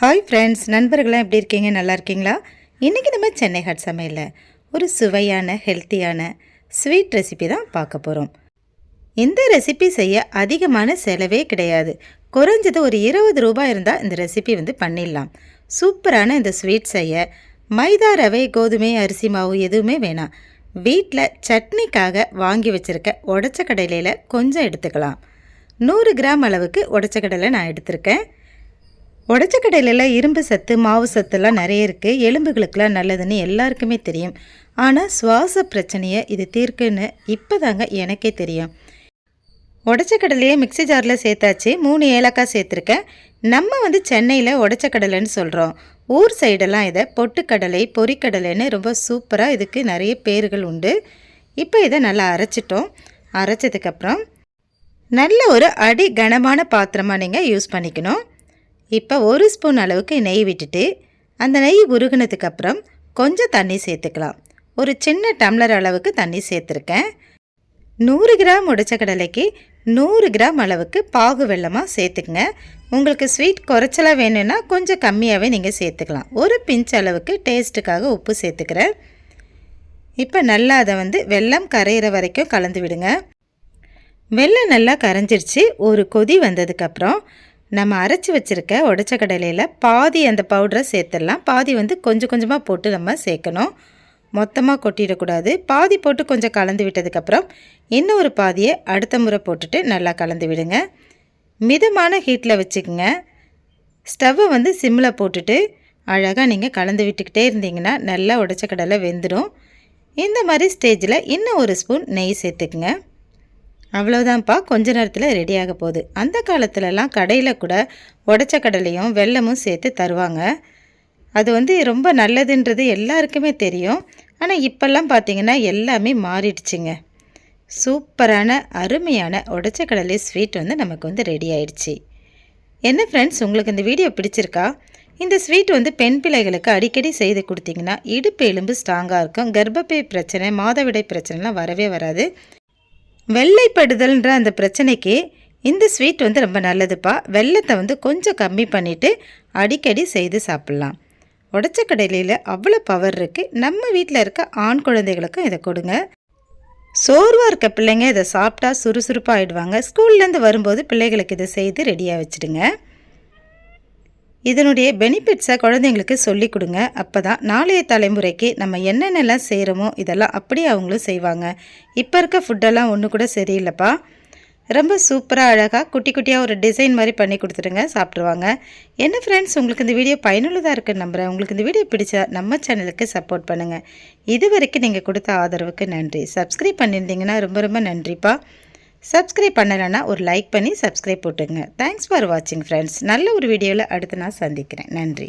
Hi friends நண்பர்களாம் எப்படி இருக்கீங்க? நல்லா இருக்கீங்களா? இன்றைக்கி நம்ம சென்னை ஹாட் சமையலில் ஒரு சுவையான ஹெல்த்தியான ஸ்வீட் ரெசிபி தான் பார்க்க போகிறோம் இந்த ரெசிபி செய்ய அதிகமான செலவே கிடையாது. குறைஞ்சது ஒரு இருபது ரூபாய் இருந்தால் இந்த ரெசிபி வந்து பண்ணிடலாம். சூப்பரான இந்த ஸ்வீட் செய்ய மைதா ரவை கோதுமை அரிசி மாவு எதுவுமே வேணாம். வீட்டில் சட்னிக்காக வாங்கி வச்சுருக்க உடச்ச கடலையில் கொஞ்சம் எடுத்துக்கலாம். நூறு கிராம் அளவுக்கு உடச்ச கடலை நான் எடுத்திருக்கேன். உடச்ச கடையிலலாம் இரும்பு சத்து மாவு சத்துலாம் நிறைய இருக்குது எலும்புகளுக்கெல்லாம் நல்லதுன்னு எல்லாருக்குமே தெரியும். ஆனால் சுவாச பிரச்சனையை இது தீர்க்குன்னு இப்போ தாங்க எனக்கே தெரியும். உடச்ச கடலையே மிக்ஸி ஜாரில் சேர்த்தாச்சு. மூணு ஏலக்காய் சேர்த்துருக்கேன். நம்ம வந்து சென்னையில் உடச்ச கடலைன்னு சொல்கிறோம் ஊர் சைடெல்லாம் இதை பொட்டுக்கடலை பொறிக்கடலைன்னு ரொம்ப சூப்பராக இதுக்கு நிறைய பேர்கள் உண்டு. இப்போ இதை நல்லா அரைச்சிட்டோம். அரைச்சதுக்கப்புறம் நல்ல ஒரு அடி கனமான பாத்திரமாக நீங்கள் யூஸ் பண்ணிக்கணும். இப்போ ஒரு ஸ்பூன் அளவுக்கு நெய் விட்டுட்டு அந்த நெய் உருகினதுக்கப்புறம் கொஞ்சம் தண்ணி சேர்த்துக்கலாம். ஒரு சின்ன டம்ளர் அளவுக்கு தண்ணி சேர்த்துருக்கேன். நூறு கிராம் உடைச்ச கடலைக்கு நூறு கிராம் அளவுக்கு பாகு வெள்ளமாக சேர்த்துக்குங்க. உங்களுக்கு ஸ்வீட் குறைச்சலாக வேணும்னா கொஞ்சம் கம்மியாகவே நீங்கள் சேர்த்துக்கலாம். ஒரு பிஞ்ச் அளவுக்கு டேஸ்ட்டுக்காக உப்பு சேர்த்துக்கிறேன். இப்போ நல்லா அதை வந்து வெல்லம் கரையிற வரைக்கும் கலந்து விடுங்க. வெள்ளை நல்லா கரைஞ்சிருச்சு. ஒரு கொதி வந்ததுக்கப்புறம் நம்ம அரைச்சி வச்சுருக்க உடச்ச கடலையில் பாதி அந்த பவுடரை சேர்த்துடலாம். பாதி வந்து கொஞ்சம் கொஞ்சமாக போட்டு நம்ம சேர்க்கணும். மொத்தமாக கொட்டிடக்கூடாது. பாதி போட்டு கொஞ்சம் கலந்து விட்டதுக்கப்புறம் இன்னொரு பாதியை அடுத்த முறை போட்டுட்டு நல்லா கலந்து விடுங்க. மிதமான ஹீட்டில் வச்சுக்கோங்க. ஸ்டவ்வை வந்து சிம்மில் போட்டுட்டு அழகாக நீங்கள் கலந்து விட்டுக்கிட்டே இருந்தீங்கன்னா நல்லா உடச்ச கடலை வெந்துடும் இந்த மாதிரி ஸ்டேஜில் இன்னும் ஒரு ஸ்பூன் நெய் சேர்த்துக்குங்க. அவ்வளோதான்ப்பா கொஞ்ச நேரத்தில் ரெடியாக போகுது. அந்த காலத்துலலாம் கடையில் கூட உடச்ச கடலையும் வெல்லமும் சேர்த்து தருவாங்க. அது வந்து ரொம்ப நல்லதுன்றது எல்லாருக்குமே தெரியும். ஆனால் இப்போல்லாம் பார்த்தீங்கன்னா எல்லாமே மாறிடுச்சுங்க. சூப்பரான அருமையான உடச்ச கடலை ஸ்வீட் வந்து நமக்கு வந்து ரெடி ஆயிடுச்சு. என்ன ஃப்ரெண்ட்ஸ் உங்களுக்கு இந்த வீடியோ பிடிச்சிருக்கா? இந்த ஸ்வீட் வந்து பெண் பிள்ளைகளுக்கு அடிக்கடி செய்து கொடுத்தீங்கன்னா இடுப்பு எலும்பு ஸ்ட்ராங்காக இருக்கும். கர்ப்பப்பை பிரச்சனை மாதவிடை பிரச்சனைலாம் வரவே வராது. வெள்ளைப்படுதல்ன்ற அந்த பிரச்சனைக்கு இந்த ஸ்வீட் வந்து ரொம்ப நல்லதுப்பா. வெள்ளத்தை வந்து கொஞ்சம் கம்மி பண்ணிவிட்டு அடிக்கடி செய்து சாப்பிட்லாம். உடச்ச கடலையில் அவ்வளோ பவர் இருக்குது நம்ம வீட்டில் இருக்க ஆண் குழந்தைகளுக்கும் இதை கொடுங்க. சோர்வாக இருக்க பிள்ளைங்க இதை சாப்பிட்டா சுறுசுறுப்பாக ஆகிடுவாங்க ஸ்கூல்லேருந்து வரும்போது பிள்ளைகளுக்கு இதை செய்து ரெடியாக வச்சுடுங்க. இதனுடைய பெனிஃபிட்ஸை குழந்தைங்களுக்கு சொல்லி கொடுங்க. அப்போ தான் நாளைய தலைமுறைக்கு நம்ம என்னென்னலாம் செய்கிறோமோ இதெல்லாம் அப்படியே அவங்களும் செய்வாங்க. இப்போ இருக்க ஃபுட்டெல்லாம் ஒன்று கூட சரியில்லைப்பா. ரொம்ப சூப்பராக அழகாக குட்டி குட்டியாக ஒரு டிசைன் மாதிரி பண்ணி கொடுத்துருங்க சாப்பிட்ருவாங்க என்ன ஃப்ரெண்ட்ஸ் உங்களுக்கு இந்த வீடியோ பயனுள்ளதாக இருக்குன்னு நம்புகிறேன் உங்களுக்கு இந்த வீடியோ பிடிச்சா நம்ம சேனலுக்கு சப்போர்ட் பண்ணுங்கள் இது வரைக்கும் நீங்கள் கொடுத்த ஆதரவுக்கு நன்றி. சப்ஸ்கிரைப் பண்ணியிருந்தீங்கன்னா ரொம்ப ரொம்ப நன்றிப்பா. சப்ஸ்கிரைப் பண்ணலைன்னா ஒரு லைக் பண்ணி சப்ஸ்கிரைப் போட்டுங்க. தேங்க்ஸ் ஃபார் வாட்சிங் ஃப்ரெண்ட்ஸ் நல்ல ஒரு வீடியோவில் அடுத்து நான் சந்திக்கிறேன். நன்றி.